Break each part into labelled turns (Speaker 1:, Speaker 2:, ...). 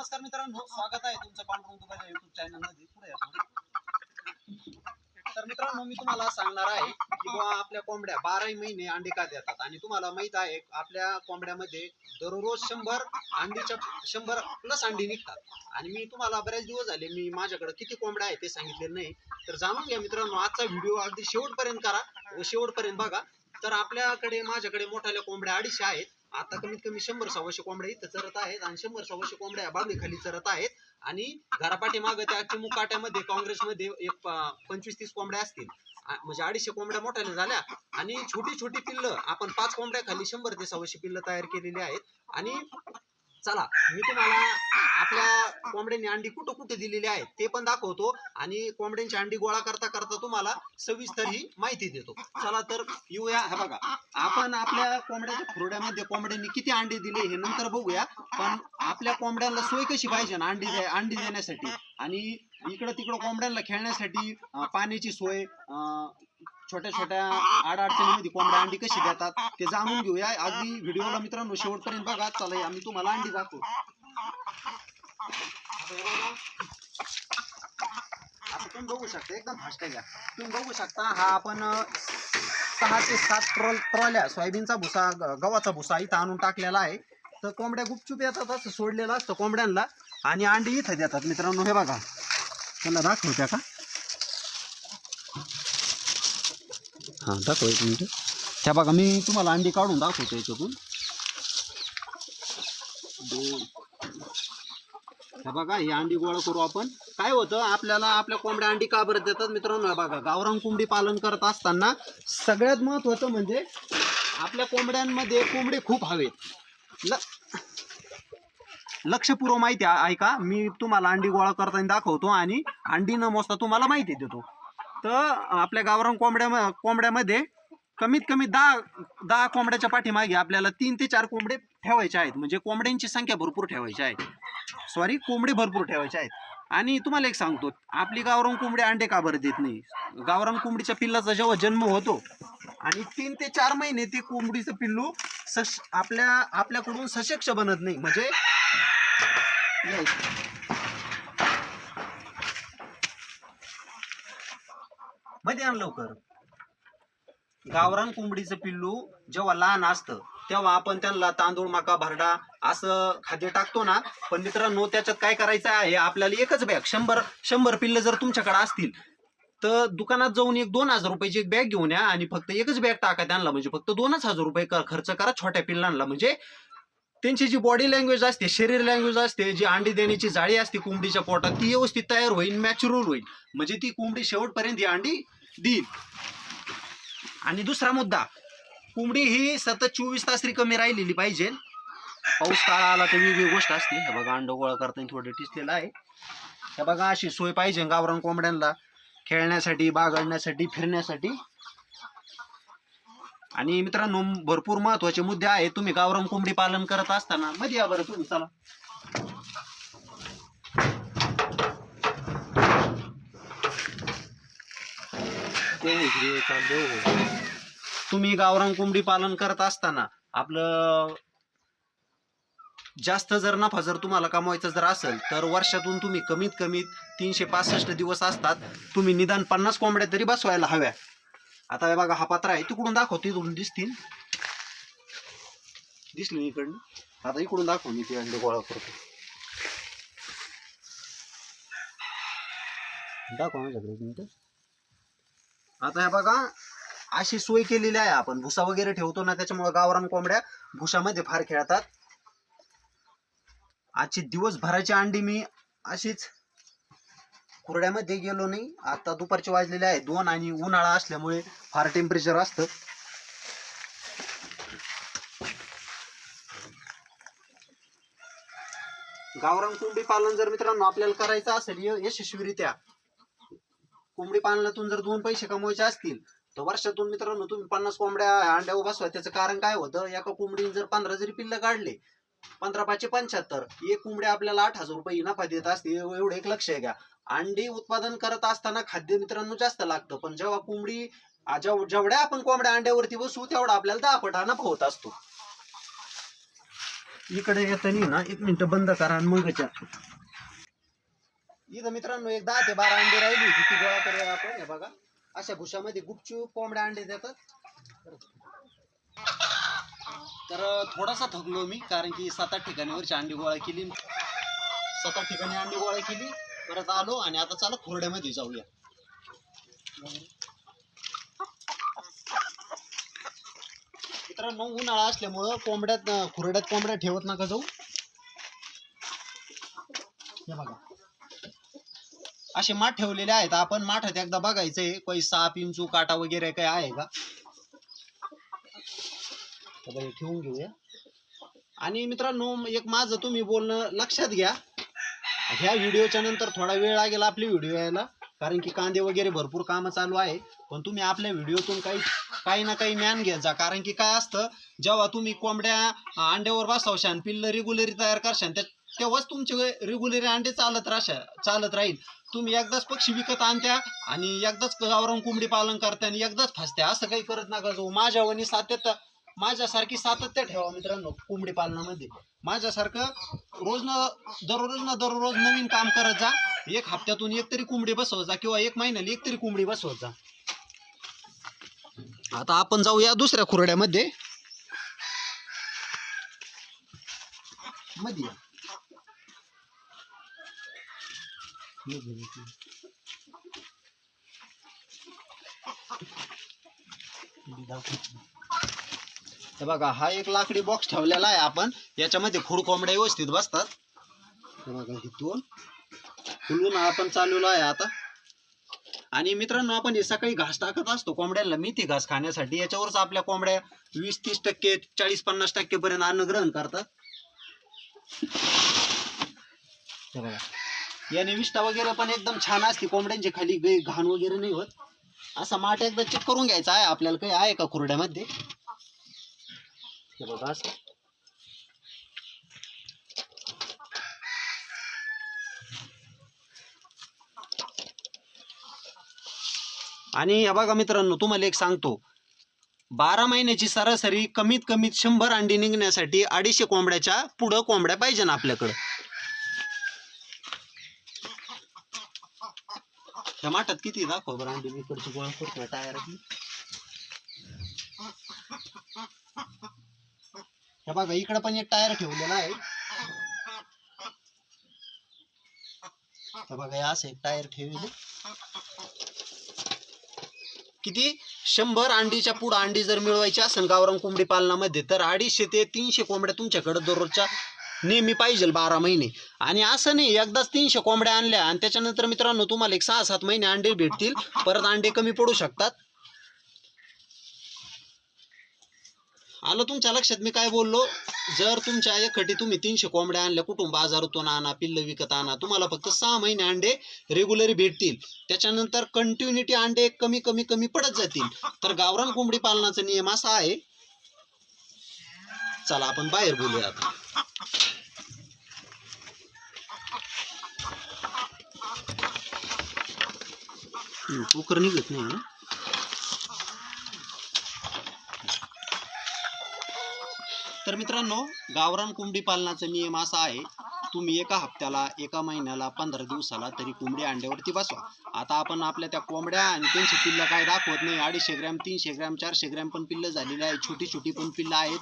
Speaker 1: नमस्कार मित्रांनो स्वागत आहे तुमचं पांडुरंग दुबाच्या युट्यूब चॅनलमध्ये. पुढे तर मित्रांनो मी तुम्हाला सांगणार आहे की बुवा आपल्या कोंबड्या बाराही महिने अंडी का देतात. आणि तुम्हाला माहीत आहे आपल्या कोंबड्यामध्ये दररोज शंभर अंडीच्या शंभर प्लस अंडी निघतात. आणि मी तुम्हाला बरेच दिवस झाले मी माझ्याकडे किती कोंबड्या आहेत ते सांगितलेलं नाही. तर जाणून घ्या मित्रांनो आजचा व्हिडिओ अगदी शेवटपर्यंत करा. व शेवटपर्यंत बघा. तर आपल्याकडे माझ्याकडे मोठ्याल्या कोंबड्या अडीचशे आहेत. आता कमीत कमी शंभर सव्वाशे कोंबड्या इथं चरत आहेत आणि शंभर सव्वाशे कोंबड्या बागेखाली चरत आहेत. आणि घरापाठी माग त्या चिमुकाट्यामध्ये काँग्रेसमध्ये एक पंचवीस तीस कोंबड्या असतील. म्हणजे अडीचशे कोंबड्या मोठ्याने झाल्या. आणि छोटी छोटी पिल्लं आपण पाच कोंबड्या खाली शंभर ते सव्वाशे पिल्लं तयार केलेली आहेत. आणि चला मी तुम्हाला आपल्या कोंबड्यांनी अंडी कुठं कुठे दिलेली आहे ते पण दाखवतो. आणि कोंबड्यांची अंडी गोळा करता करता तुम्हाला सविस्तर ही माहिती देतो. चला तर येऊया. हे बघा आपण आपल्या कोंबड्याच्या खुरड्यामध्ये कोंबड्यांनी किती अंडी दिले हे नंतर बघूया. पण आपल्या कोंबड्यांना सोय कशी पाहिजे ना अंडी अंडी देण्यासाठी? आणि इकडं तिकडं कोंबड्यांना खेळण्यासाठी पाण्याची सोय छोट्या छोट्या अडचणीमध्ये कोंबड्या अंडी कशी देतात ते जाणून घेऊया. अगदी व्हिडिओला मित्रांनो शेवटपर्यंत बघा. चला आम्ही तुम्हाला अंडी दाखवू आता तुम्ही बघू शकता एकदम फास्ट घ्या तुम्ही बघू शकता हा आपण सहा ते सात ट्रॉल ट्रॉल्या सोयाबीनचा भुसा गव्हाचा भुसा इथं आणून टाकलेला आहे. तर कोंबड्या गुपचूप येतात असं सोडलेलं असतं कोंबड्यांना आणि अंडी इथं देतात. मित्रांनो हे बघा. त्यांना दाखवत्या का? हां दाखव एक मिनिट. त्या बघा मी तुम्हाला अंडी काढून दाखवतो याच्यातून. दोन हे बघा ही अंडी गोळा करू आपण. काय होतं आपल्याला आपल्या कोंबड्या अंडी का बरं देतात मित्रांनो? बघा गावरान कोंबडी पालन करत असताना सगळ्यात महत्वाचं म्हणजे आपल्या कोंबड्यांमध्ये कोंबडे खूप हवेत. ल लक्षपूर्व माहिती आहे ऐका. मी तुम्हाला अंडी गोळा करताना दाखवतो आणि अंडी न मोजता तुम्हाला माहिती देतो. तर आपल्या गावरान कोंबड्या कोंबड्यामध्ये कमीत कमी दहा दहा कोंबड्याच्या पाठीमागे आपल्याला तीन ते चार कोंबडे ठेवायचे आहेत. म्हणजे कोंबड्यांची संख्या भरपूर ठेवायची आहे. सॉरी कोंबडे भरपूर ठेवायचे आहेत. आणि तुम्हाला एक सांगतो आपली गावरान कोंबडी अंडे का बरं देत नाही? गावरान कोंबडीच्या पिल्लाचा जेव्हा जन्म होतो आणि तीन ते चार महिने ते कोंबडीचं पिल्लू सश आपल्या आपल्याकडून सशक्ष बनत नाही. म्हणजे मध्ये आण लवकर. गावरान कोंबडीचं पिल्लू जेव्हा लहान असतं तेव्हा आपण त्यांना तांदूळ मका भरडा असं खाद्य टाकतो ना पण मित्रांनो त्याच्यात काय करायचं आहे? आपल्याला एकच बॅग शंभर शंभर पिल्ल जर तुमच्याकडे असतील तर दुकानात जाऊन एक दोन हजार रुपयाची एक बॅग घेऊन या आणि फक्त एकच बॅग टाका त्यांना. म्हणजे फक्त दोनच हजार रुपये खर्च करा छोट्या पिल्लांना. म्हणजे त्यांची जी बॉडी लँग्वेज असते शरीर लँग्वेज असते जी अंडी देण्याची जाळी असते कोंबडीच्या पोटात ती व्यवस्थित तयार होईल मॅच्युरल होईल. म्हणजे ती कोंबडी शेवटपर्यंत ही अंडी देईल. आणि दुसरा मुद्दा कोंबडी ही सतत चोवीस तास रिकमी राहिलेली पाहिजे. पाऊस काळा आला तर वेगळी गोष्ट असते. हे बघा अंड गोळा करताना थोडं टिचलेलं आहे. हे बघा अशी सोय पाहिजे गावरान कोंबड्यांना खेळण्यासाठी बागडण्यासाठी फिरण्यासाठी. आणि मित्रांनो भरपूर महत्त्वाचे मुद्दे आहेत. तुम्ही गावरान कोंबडी पालन करत असताना मध्ये या बरं तुम्ही चला. तुम्ही गावरान कोंबडी पालन करत असताना आपलं जास्त जर नफा जर तुम्हाला कमवायचा जर असेल तर वर्षातून तुम्ही कमीत कमी तीनशे पासष्ट दिवस असतात तुम्ही निदान पन्नास कोंबड्या तरी बसवायला हव्या. आता हे बघा हा पात्र आहे तिकडून दाखव तिकडून दिसतील. दिसली इकडनं? आता इकडून दाखव मी ते अंडे गोळा करतो. दाखव माझ्याकडे आता हे बघा अशी सोय केलेली आहे आपण. भुसा वगैरे ठेवतो ना त्याच्यामुळे गावरान कोंबड्या भुसामध्ये फार खेळतात. आजची दिवसभराची अंडी मी अशीच कुरड्यामध्ये गेलो नाही. आता दुपारचे वाजलेले आहे दोन आणि उन्हाळा असल्यामुळे फार टेम्परेचर असतं. गावरान कोंबडी पालन जर मित्रांनो आपल्याला करायचं असेल यशस्वीरित्या. कोंबडी पालनातून जर दोन पैसे कमवायचे असतील तर वर्षातून मित्रांनो तुम्ही पन्नास कोंबड्या अंड्या बसवा त्याचं कारण काय होतं? एका कोंबडीने जर पंधरा जरी पिल्ल काढले पंधरा पाचशे पंच्याहत्तर एक कोंबडी आपल्याला आठ हजार रुपये नफा देत असते एवढं एक लक्ष आहे घ्या अंडी उत्पादन करत असताना खाद्य मित्रांनो जास्त लागतं. पण जेव्हा कोंबडी जेवढ्या आपण कोंबड्या अंड्यावरती बसू तेवढा आपल्याला दहा पट हा नफा होत असतो. इकडे येताना ना एक मिनिट बंद करा आणि मग इथं मित्रांनो एक दहा ते बारा अंडी राहिली होती ती गोळा करूया आपण. हे बघा. अशा भुशामध्ये गुपचूप कोंबड्या अंडे देतात. तर थोडासा थकलो मी कारण की सात आठ ठिकाणीवरची अंडी गोळा केली. सात आठ ठिकाणी अंडी गोळा केली परत आलो आणि आता चला खोरड्यामध्ये जाऊया. मित्रांनो उन्हाळा असल्यामुळं कोंबड्यात खुरड्यात कोंबड्या ठेवत नका जाऊ. हे बघा. असे माठ ठेवलेले आहेत. आपण माठात एकदा बघायचंय काही साप इंचू काटा वगैरे काही आहे का? तर ठेवून घेऊया. आणि मित्रांनो एक माझं तुम्ही बोलणं लक्षात घ्या. ह्या व्हिडिओच्या नंतर थोडा वेळ लागेल आपली व्हिडिओ यायला. कारण की कांदे वगैरे भरपूर कामं चालू आहे. पण तुम्ही आपल्या व्हिडिओतून काही काही ना काही ज्ञान घेत जा. कारण की काय असतं जेव्हा तुम्ही कोंबड्या अंड्यावर बसवशान पिल्ल रेग्युलरी तयार करशान त्या तेव्हाच तुमचे रेग्युलर अंडे चालत राहशा चालत राहील. तुम्ही एकदाच पक्षी विकत आणत्या आणि एकदाच गावरान कोंबडी पालन करता आणि एकदाच फासत्या. असं काही करत नका जाऊ. माझ्या वनी सातत्य माझ्यासारखी सातत्य ठेवा मित्रांनो कोंबडी पालनामध्ये. माझ्यासारखं रोज ना दररोज ना दररोज नवीन काम करत जा. एक हप्त्यातून एक तरी कोंबडी बसवत जा किंवा एक महिन्याला एक तरी कोंबडी बसवत जा. आता आपण जाऊया दुसऱ्या खुरड्यामध्ये. मध्ये या. मध्ये, मध्ये. मध्ये दाखव. हे बघा हा एक लाकडी बॉक्स ठेवलेला आहे आपण. याच्यामध्ये खुड कोंबड्या व्यवस्थित बसतात. हे बघा इथून फुलून आपण चालवलो आहे आता. आणि मित्रांनो आपण हे सकाळी घास टाकत असतो कोंबड्यांना. मेथी घास खाण्यासाठी. याच्यावरच आपल्या कोंबड्या वीस तीस टक्के चाळीस पन्नास टक्के पर्यंत अन्न ग्रहण करतात. हे बघा. याने विष्टा वगैरे पण एकदम छान असते. कोंबड्यांची खाली गे- घाण वगैरे नाही होत. असा माठ एकदा चेक करून घ्यायचा आहे. आपल्याला काही आहे का कुरड्यामध्ये? हे बघा असं. आणि या बघा मित्रांनो तुम्हाला एक सांगतो. बारा महिन्याची सरासरी कमीत कमीत शंभर अंडी निघण्यासाठी अडीचशे कोंबड्याच्या पुढं कोंबड्या पाहिजे ना आपल्याकडं. ह्या माठात किती दाखव बरं अंडी मी इकडची गोळा करतो टायरातली. हे बघा इकडे पण एक टायर ठेवलेला आहे. हे बघा असं एक टायर ठेवले किती? शंभर अंडीच्या पुढं अंडी जर मिळवायची असेल गावरान कोंबडी पालनामध्ये तर अडीचशे ते तीनशे कोंबड्या तुमच्याकडे दररोजच्या नेहमी पाहिजे बारा महिने. आणि असं नाही एकदाच तीनशे कोंबड्या आणल्या आणि त्याच्यानंतर मित्रांनो तुम्हाला एक सहा सात महिने अंडे भेटतील. परत अंडे कमी पडू शकतात. आलं तुमच्या लक्षात? मी काय बोललो? जर तुमच्या एकखटी तुम्ही तीनशे कोंबड्या आणल्या कुठून बाजारातून आणा पिल्ल विकत आणा तुम्हाला फक्त सहा महिने अंडे रेग्युलरी भेटतील. त्याच्यानंतर कंटिन्युटी अंडे कमी कमी कमी पडत जातील. तर गावरान कोंबडी पालनाचा नियम असा आहे चला आपण बाहेर बोलूया आता. हम्म, कुकर निघत नाही ना तर मित्रांनो गावरान कोंबडी पालनाचा नियम असा आहे तुम्ही एका हप्त्याला एका महिन्याला पंधरा दिवसाला तरी कोंबडी अंड्यावरती बसवा. आता आपण आपल्या त्या कोंबड्या आणि त्यांची पिल्लं काय दाखवत नाही. अडीचशे ग्रॅम तीनशे ग्रॅम चारशे ग्रॅम पण पिल्लं झालेली आहे छोटी छोटी पण पिल्लं आहेत.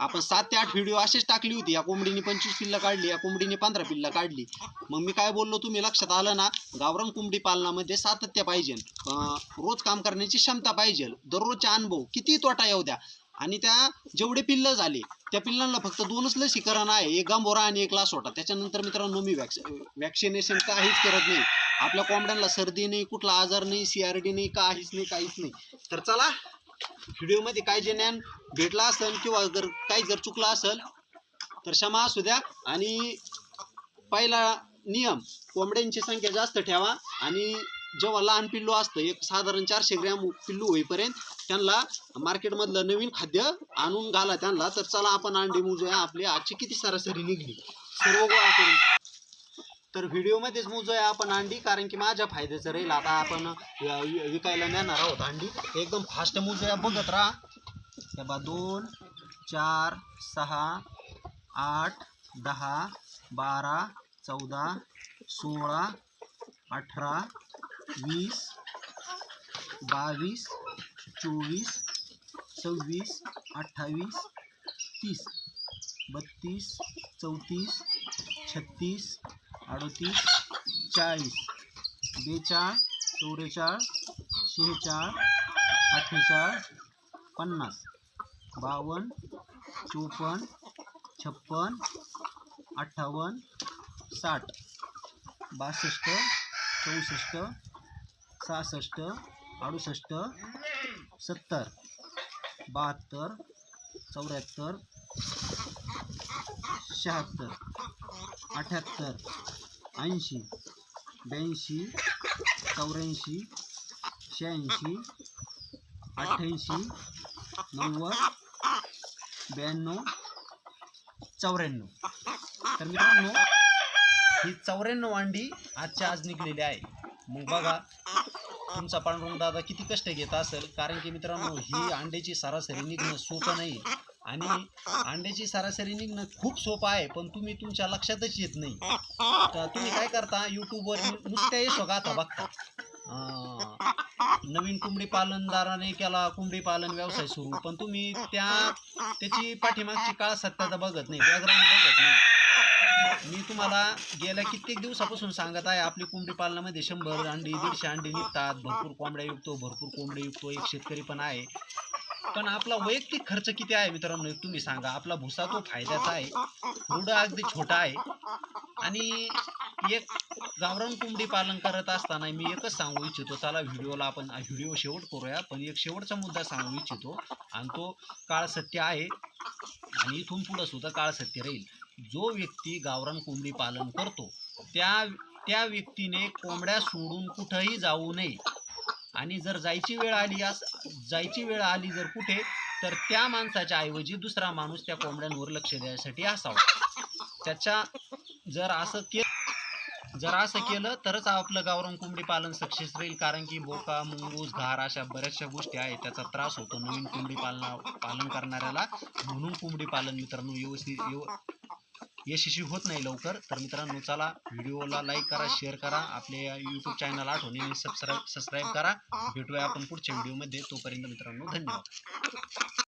Speaker 1: आपण सात ते आठ व्हिडिओ असेच टाकली होती. या कोंबडीने पंचवीस पिल्लं काढली या कोंबडीने पंधरा पिल्लं काढली. मग मी काय बोललो तुम्ही लक्षात आलं ना? गावरान कोंबडी पालनामध्ये सातत्य पाहिजे. रोज काम करण्याची क्षमता पाहिजे. दररोजचा अनुभव किती तोटा येऊ द्या. आणि त्या जेवढे पिल्लं झाले त्या पिल्लांना फक्त दोनच लसीकरण आहे. एक गांबोरा आणि एक लासोटा. त्याच्यानंतर मित्रांनो मी वॅक्स वॅक्सिनेशन काहीच करत नाही. आपल्या कोंबड्यांना सर्दी नाही कुठला आजार नाही सीआरडी नाही काहीच नाही काहीच नाही. तर चला व्हिडिओमध्ये काय जे ज्ञान भेटला असेल किंवा जर काही जर चुकलं असेल तर क्षमा असू द्या. आणि पहिला नियम कोंबड्यांची संख्या जास्त ठेवा आणि जेव्हा लहान पिल्लू असतं एक साधारण चारशे ग्रॅम पिल्लू होईपर्यंत त्यांना मार्केटमधलं नवीन खाद्य आणून घाला त्यांना तर चला आपण अंडी मोजूया. आपली आजची किती सरासरी निघली? सर्व गोळा करून. तर व्हिडिओमध्येच मोजूया आपण अंडी कारण की माझ्या फायद्याचं राहील. आता आपण विकायला नेणार आहोत अंडी. एकदम फास्ट मोजूया. बघत राहा. हे बा दोन चार सहा आठ दहा बारा चौदा सोळा अठरा वीस बावीस चोवीस सव्वीस अठ्ठावीस तीस बत्तीस चौतीस छत्तीस अडतीस चाळीस बेचाळ चौवेचाळ शेहेचाळ अठ्ठेचाळ पन्नास बावन्न चोपन्न छप्पन अठ्ठावन्न साठ बासष्ट चौसष्ट सहासष्ट अडुसष्ट सत्तर बहात्तर चौऱ्याहत्तर शहात्तर अठ्याहत्तर ऐंशी ब्याऐंशी चौऱ्याऐंशी शहाऐंशी अठ्ठ्याऐंशी नव्वद ब्याण्णव चौऱ्याण्णव. तर मित्रांनो ही चौऱ्याण्णव अंडी आजच्या आज निघलेली आहे. मग बघा तुमचा पांडुरंग दादा किती कष्ट घेत असेल? कारण की मित्रांनो ही अंड्याची सरासरी निघणं सोपं नाही. आणि अंड्याची सरासरी निघणं खूप सोपं आहे पण तुम्ही तुमच्या लक्षातच येत नाही. तर तुम्ही काय करता? युट्यूबवर नुसत्या आता बघता. नवीन कोंबडी पालनदाराने केला कोंबडी पालन व्यवसाय सुरू. पण तुम्ही त्या त्याची पाठीमागची काळ सत्याचा बघत नाही बॅकग्राऊंड बघत नाही. मला गेल्या कित्येक दिवसापासून सांगत आहे आपली कोंबडी पालनामध्ये शंभर अंडी दीडशे अंडी निघतात. भरपूर कोंबड्या विकतो भरपूर कोंबड्या विकतो एक शेतकरी पण आहे. पण आपला वैयक्तिक खर्च किती आहे मित्रांनो एक तुम्ही सांगा. आपला भुसा तो फायद्याचा आहे. रुडा अगदी छोटा आहे. आणि एक गावरान कोंबडी पालन करत असताना मी एकच सांगू इच्छितो. चला व्हिडिओला आपण व्हिडिओ शेवट करूया. पण एक शेवटचा मुद्दा सांगू इच्छितो. आणि तो काळ सत्य आहे. आणि इथून पुढं सुद्धा काळ सत्य राहील. जो व्यक्ती गावरान कोंबडी पालन करतो त्या त्या व्यक्तीने कोंबड्या सोडून कुठंही जाऊ नये. आणि जर जायची वेळ आली अस जायची वेळ आली जर कुठे तर त्या माणसाच्या ऐवजी दुसरा माणूस त्या कोंबड्यांवर लक्ष द्यायसाठी असावा. त्याच्या जर असं के जर असं केलं तरच आपलं गावरान कोंबडी पालन सक्सेस राहील. कारण की बोका मुंगूस घार अशा बऱ्याचशा गोष्टी आहेत. त्याचा त्रास होतो नवीन कोंबडी पालना पालन करणाऱ्याला. म्हणून कोंबडी पालन मित्रांनो व्यवस्थित यशस्वी होत नाही लवकर तर मित्रांनो चला व्हिडिओला लाईक करा शेअर करा आपल्या यूट्यूब चॅनल आठवणीने सबस्क्राईब सबस्क्राईब करा. भेटूया आपण पुढच्या व्हिडिओमध्ये तोपर्यंत मित्रांनो धन्यवाद.